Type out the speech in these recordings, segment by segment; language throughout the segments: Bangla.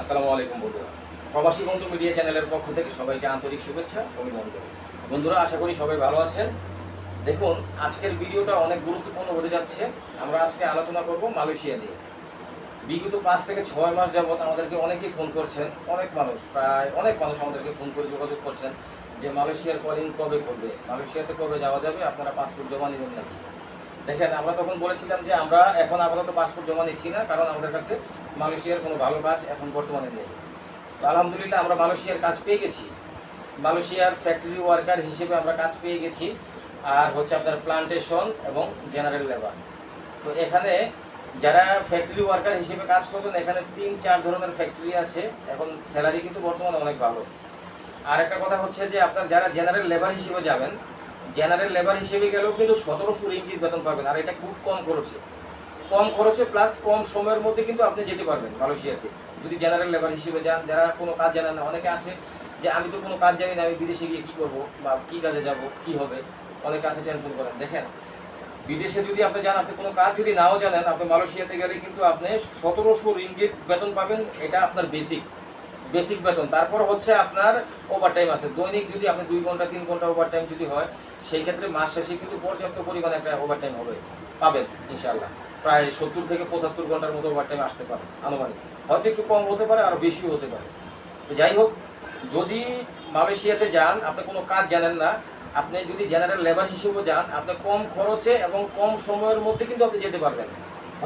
আসসালামু আলাইকুম বন্ধুরা। প্রবাসী বন্ধু মিডিয়া চ্যানেলের পক্ষ থেকে সবাইকে আন্তরিক শুভেচ্ছা, অভিনন্দন। বন্ধুরা, আশা করি সবাই ভালো আছেন। দেখুন, আজকের ভিডিওটা অনেক গুরুত্বপূর্ণ হতে যাচ্ছে। আমরা আজকে আলোচনা করব মালয়েশিয়া নিয়ে। বিগত পাঁচ থেকে ছয় মাস যাবৎ আমাদেরকে অনেকেই ফোন করছেন, অনেক মানুষ, প্রায় অনেক মানুষ আমাদেরকে ফোন করে যোগাযোগ করছেন যে, মালয়েশিয়ার কলিং কবে করবে? মালয়েশিয়াতে কবে যাওয়া যাবে? আপনারা পাসপোর্ট জমা নেবেন নাকি? দেখেন, আমরা তখন বলেছিলাম যে আমরা এখন আপাতত পাসপোর্ট জমা নিচ্ছি না, কারণ আমাদের কাছে মালয়েশিয়ার কোনো ভালো কাজ এখন বর্তমানে নেই। আলহামদুলিল্লাহ আমরা মালয়েশিয়ার কাজ পেয়ে গেছি। মালয়েশিয়ার ফ্যাক্টরি ওয়ার্কার হিসেবে আমরা কাজ পেয়ে গেছি, আর হচ্ছে আপনার প্লান্টেশন এবং জেনারেল লেবার তো এখানে যারা ফ্যাক্টরি ওয়ার্কার হিসেবে কাজ করবেন, এখানে তিন চার ধরনের ফ্যাক্টরি আছে। এখন স্যালারি কিন্তু বর্তমানে অনেক ভালো। আর একটা কথা হচ্ছে যে আপনার যারা জেনারেল লেবার হিসেবে যাবেন জেনারেল লেবার হিসেবে গেলেও কিন্তু সতেরোশো রিঙ্গিত বেতন পাবেন, আর এটা খুব কম খরচে। কম খরচে প্লাস কম সময়ের মধ্যে কিন্তু আপনি যেতে পারবেন মালয়েশিয়াতে। যদি জেনারেল লেবার হিসেবে যান, যারা কোনো কাজ জানেন না, অনেকে আছে যে, আমি তো কোনো কাজ জানি না, আমি বিদেশে গিয়ে কী করব বা কী কাজে যাব, কি হবে? অনেকে আছে টেনশন করেন। দেখেন, বিদেশে যদি আপনি যান, আপনি কোনো কাজ যদি নাও জানেন, আপনি মালয়েশিয়াতে গেলে কিন্তু আপনি সতেরোশো রিঙ্গিত বেতন পাবেন, এটা আপনার বেসিক বেসিক বেতন। তারপর হচ্ছে আপনার ওভার টাইম আছে। দৈনিক যদি আপনি দুই ঘণ্টা, তিন ঘণ্টা ওভার টাইম যদি হয়, সেই ক্ষেত্রে মাস শেষে কিন্তু পর্যাপ্ত পরিমাণে একটা ওভার টাইম হবে, পাবেন ইনশাল্লাহ প্রায় সত্তর থেকে পঁচাত্তর ঘণ্টার মতো ওভার টাইম আসতে পারে, আনুমানিক। হয়তো একটু কম হতে পারে আরও বেশিও হতে পারে। যাই হোক, যদি মালয়েশিয়াতে যান, আপনি কোনো কাজ জানেন না, আপনি যদি জেনারেল লেবার হিসেবে যান, আপনি কম খরচে এবং কম সময়ের মধ্যে কিন্তু আপনি যেতে পারবেন।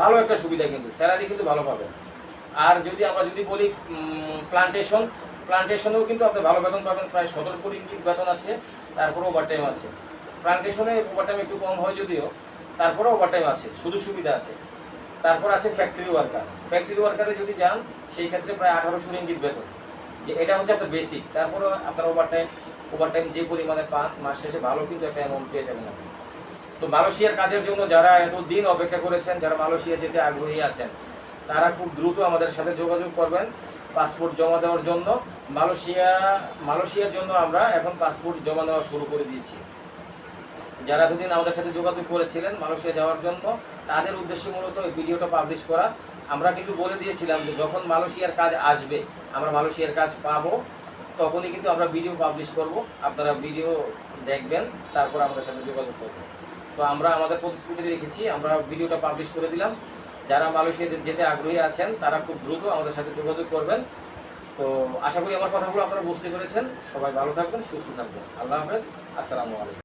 ভালো একটা সুবিধা কিন্তু স্যালারি কিন্তু ভালো পাবেন। আর যদি আমরা যদি বলি প্লান্টেশন প্লান্টেশনেও কিন্তু আপনি ভালো বেতন পাবেন, প্রায় সতেরোশো রিঙ্গিত বেতন আছে তারপরে ওভার টাইম আছে। প্লান্টেশনে ওভার টাইম একটু কম হয় যদিও তারপরে ওভার টাইম আছে, সুযোগ সুবিধা আছে। তারপর আছে ফ্যাক্টরি ওয়ার্কার ফ্যাক্টরি ওয়ার্কারে যদি যান, সেই ক্ষেত্রে প্রায় আঠারোশো রিঙ্গিত বেতন। যে এটা হচ্ছে আপনার বেসিক তারপরে আপনার ওভার টাইম ওভার টাইম যে পরিমাণে পান, মাস শেষে ভালো কিন্তু একটা অ্যামাউন্ট পেয়ে যাবেন তো মালয়েশিয়ার কাজের জন্য যারা এত দিন অপেক্ষা করেছেন, যারা মালয়েশিয়া যেতে আগ্রহী আছেন তারা খুব দ্রুত আমাদের সাথে যোগাযোগ করবেন পাসপোর্ট জমা দেওয়ার জন্য। মালয়েশিয়া, মালয়েশিয়ার জন্য আমরা এখন পাসপোর্ট জমা দেওয়া শুরু করে দিয়েছি। যারা এতদিন আমাদের সাথে যোগাযোগ করেছিলেন মালয়েশিয়া যাওয়ার জন্য, তাদের উদ্দেশ্যে মূলত ভিডিওটা পাবলিশ করা। আমরা কিন্তু বলে দিয়েছিলাম যে যখন মালয়েশিয়ার কাজ আসবে, আমরা মালয়েশিয়ার কাজ পাবো, তখনই কিন্তু আমরা ভিডিও পাবলিশ করব। আপনারা ভিডিও দেখবেন, তারপর আমাদের সাথে যোগাযোগ করবেন। তো আমরা আমাদের প্রতিশ্রুতি রেখেছি, আমরা ভিডিওটা পাবলিশ করে দিলাম। যারা মালয়েশিয়াতে যেতে আগ্রহী আছেন, তারা খুব দ্রুত আমাদের সাথে যোগাযোগ করবেন। তো আশা করি আমার কথাগুলো আপনারা বুঝতে পেরেছেন। সবাই ভালো থাকবেন, সুস্থ থাকবেন। আল্লাহ হাফেজ। আসসালামু আলাইকুম।